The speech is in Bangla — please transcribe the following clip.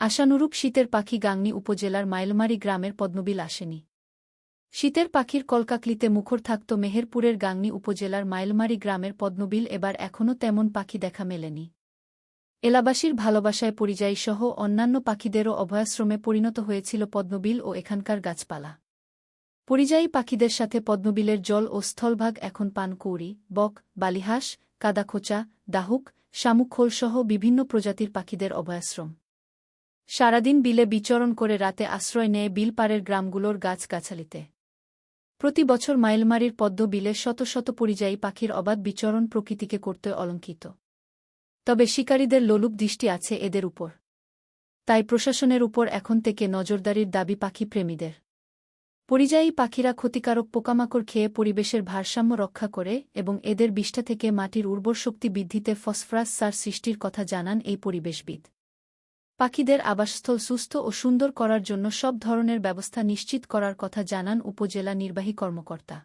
আশানুরূপ শীতের পাখি গাংনী উপজেলার মাইলমারি গ্রামের পদ্মবিল আসেনি। শীতের পাখির কলকাকলিতে মুখর থাকত মেহেরপুরের গাংনী উপজেলার মাইলমারি গ্রামের পদ্মবিল এবার এখনও তেমন পাখি দেখা মেলেনি। এলাবাসীর ভালোবাসায় পরিযায়ী সহ অন্যান্য পাখিদেরও অভয়াশ্রমে পরিণত হয়েছিল পদ্মবিল ও এখানকার গাছপালা। পরিযায়ী পাখিদের সাথে পদ্মবিলের জল ও স্থলভাগ এখন পানকৌড়ি, বক, বালিহাঁস, কাদাখোচা, দাহুক, শামুকখোলসহ বিভিন্ন প্রজাতির পাখিদের অভয়াশ্রম। সারাদিন বিলে বিচরণ করে রাতে আশ্রয় নেয় বিলপাড়ের গ্রামগুলোর গাছগাছালিতে। প্রতি বছর মাইলমারির পদ্ম বিলে শত শত পরিযায়ী পাখির অবাধ বিচরণ প্রকৃতিকে করতে অলঙ্কিত। তবে শিকারীদের লোলুপ দৃষ্টি আছে এদের উপর। তাই প্রশাসনের উপর এখন থেকে নজরদারির দাবি পাখি প্রেমীদের। পরিযায়ী পাখিরা ক্ষতিকারক পোকামাকড় খেয়ে পরিবেশের ভারসাম্য রক্ষা করে এবং এদের বিষ্ঠা থেকে মাটির উর্বর শক্তি বৃদ্ধিতে ফসফরাস সার সৃষ্টির কথা জানান এই পরিবেশবিদ। পাখিদের আবাসস্থল সুস্থ ও সুন্দর করার জন্য সব ধরনের ব্যবস্থা নিশ্চিত করার কথা জানান উপজেলা নির্বাহী কর্মকর্তা।